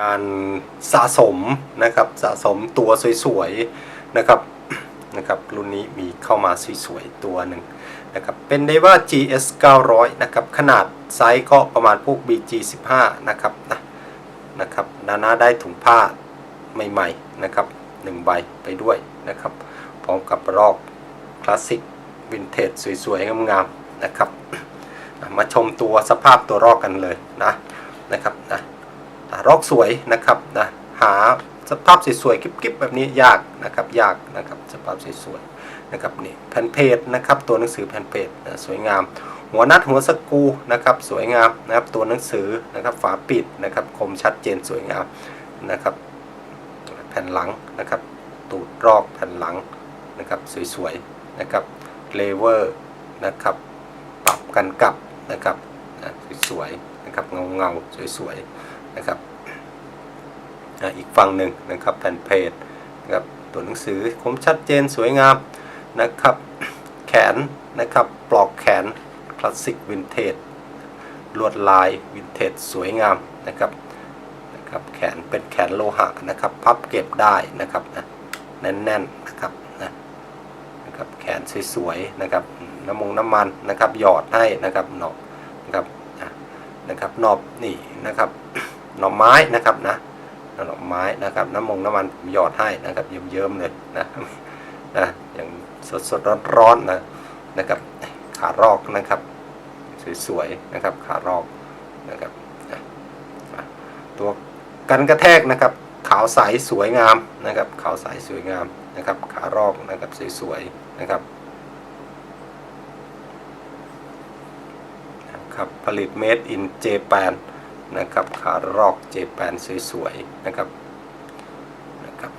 การสะสมนะครับสะสมตัวสวยๆนะครับนะครับรุ่นนี้มีเข้ามาสวยๆตัวหนึ่งนะครับเป็นได้ว่า GS 900นะครับขนาดไซส์ก็ประมาณพวก BG 15นะครับนะนะครับดานาได้ถุงผ้าใหม่ๆนะครับหนึ่งใบไปด้วยนะครับพร้อมกับรอกคลาสสิกวินเทจสวยๆงามๆนะครับมาชมตัวสภาพตัวรอกกันเลยนะนะครับนะ รอกสวยนะครับนะหาสภาพสวยๆกิ๊บๆแบบนี้ยากนะครับยากนะครับสภาพสวยๆนะครับนี่แผ่นเพจนะครับตัวหนังสือแผ่นเพจนะสวยงาม หัวนัดหัวสกูนะครับสวยงามนะครับตัวหนังสือนะครับฝาปิดนะครับคมชัดเจนสวยงามนะครับแผ่นหลังนะครับตูดรอกแผ่นหลังนะครับสวยๆนะครับเลเวอร์นะครับปรับกันกลับนะครับนะสวยๆนะครับเงาๆสวยๆนะครับ อะอีกฝั่งหนึ่งนะครับแผ่นเพจนะครับตัวหนังสือคมชัดเจนสวยงามนะครับแขนนะครับปลอกแขนคลาสสิกวินเทจลวดลายวินเทจสวยงามนะครับนะครับแขนเป็นแขนโลหะนะครับพับเก็บได้นะครับนะแน่นๆนะครับนะนะครับแขนสวยๆนะครับน้ำมงน้ำมันนะครับหยอดให้นะครับเนาะนะครับนะครับหนอบนี่นะครับหน่อไม้นะครับนะ หน่อไม้นะครับ น้ำมงน้ำมันผมหยอดให้นะครับเยิ้มๆเลยนะนะอย่างสดๆร้อนๆนะนะครับขารอกนะครับสวยๆนะครับขารอกนะครับนะตัวกันกระแทกนะครับขาวใสสวยงามนะครับขาวใสสวยงามนะครับขารอกนะครับสวยๆนะครับครับผลิต made in Japan น นะครับคารอกเจแปนสวยๆนะครับนะครับ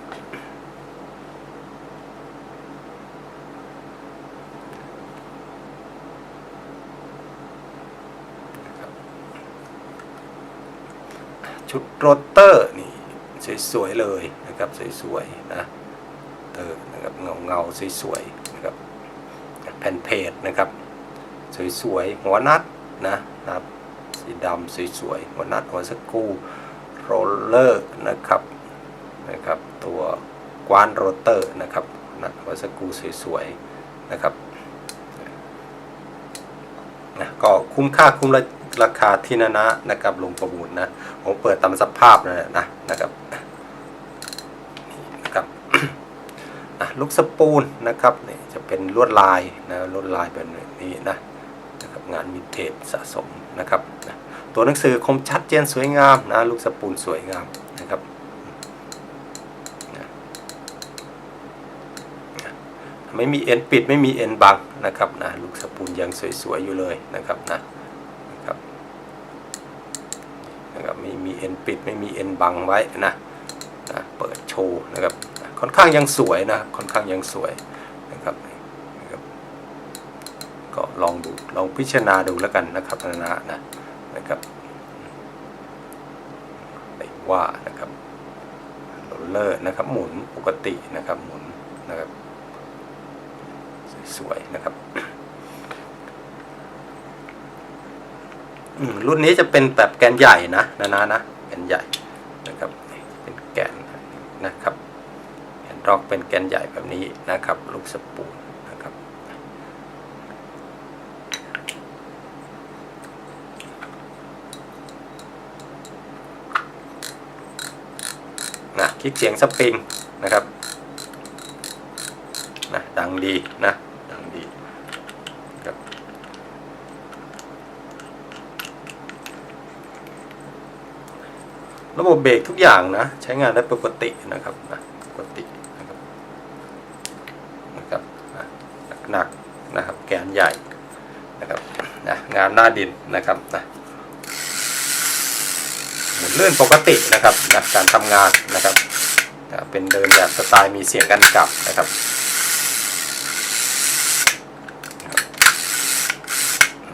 ชุดโรเตอร์นี่สวยๆเลยนะครับสวยๆนะเตอร์นะครับเงาเงาๆสวยๆนะครับแผ่นเพจนะครับ สวยๆหัวนัดนะครับ สีดำสวยๆหัวนัดหัวสกรูโรลเลอร์นะครับนะครับตัวกวานโรเตอร์นะครับนัดหัวสกรูสวยๆนะครับนะก็คุ้มค่าคุ้มราคาที่นะนะนะครับลงประมูลนะผมเปิดตามสภาพนะนะนะครับนะครับอะลูกสปูนนะครับนี่จะเป็นลวดลายนะลวดลายแบบนี้นะนะครับงานวินเทจสะสม นะครับตัวหนังสือคมชัดเจนสวยงามนะลูกสปูนสวยงามนะครับไม่มีเอ็นปิดไม่มีเอ็นบังนะครับนะลูกสปูนยังสวยๆอยู่เลยนะครับนะนะครับนะครับไม่มีเอ็นปิดไม่มีเอ็นบังไว้นะนะเปิดโชว์นะครับค่อนข้างยังสวยนะค่อนข้างยังสวยนะครับนะครับ ก็ลองดูลองพิจารณาดูแล้วกันนะครับนะนะนะนะครับไม่ว่านะครับโรลเลอร์นะครับหมุนปกตินะครับหมุนนะครับสวยๆนะครับรุ่นนี้จะเป็นแบบแกนใหญ่นะนะนะนะแกนใหญ่นะครับเป็นแกนนะครับแผ่นรอกเป็นแกนใหญ่แบบนี้นะครับ ลูกสปูนนะครับนะ คลิกเสียงสปริงนะครับนะดังดีนะดังดีครับระบบเบรกทุกอย่างนะ ใช้งานได้ปกตินะครับนะปกตินะครับนะครับนะหนักนะครับแกนใหญ่นะครับนะงานหน้าดินนะครับนะ หมุนเลื่อนปกตินะครับนะการทำงานนะครับเป็นเดินแบบสไตล์มีเสียงกันกลับนะครับ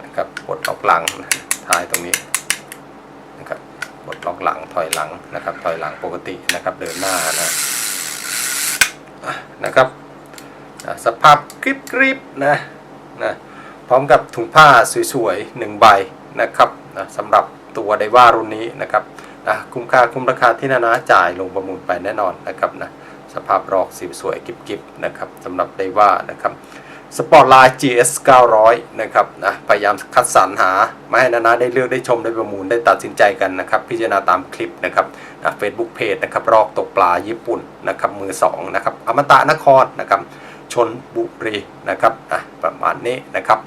นะครับกดล็อกหลังท้ายตรงนี้นะครับกดล็อกหลังถอยหลังนะครับถอยหลังปกตินะครับเดินหน้านะนะครับสภาพกริบกริบนะนะพร้อมกับถุงผ้าสวยๆหนึ่งใบนะครับนะสำหรับ ตัวไดว่ารุ่นนี้นะครับอะคุ้มค่าคุ้มราคาที่นานาจ่ายลงประมูลไปแน่นอนนะครับนะสภาพรอกสีสวยกิบๆนะครับสำหรับไดว่านะครับสปอร์ตไลน์ GS 900 นะครับนะพยายามคัดสรรหามาให้นานาได้เลือกได้ชมได้ประมูลได้ตัดสินใจกันนะครับ พิจารณาตามคลิปนะครับนะเฟซบุ๊กเพจนะครับ รอกตกปลาญี่ปุ่นนะครับ มือสองนะครับ อมตะนครนะครับ ชนบุรีนะครับอะประมาณนี้นะครับ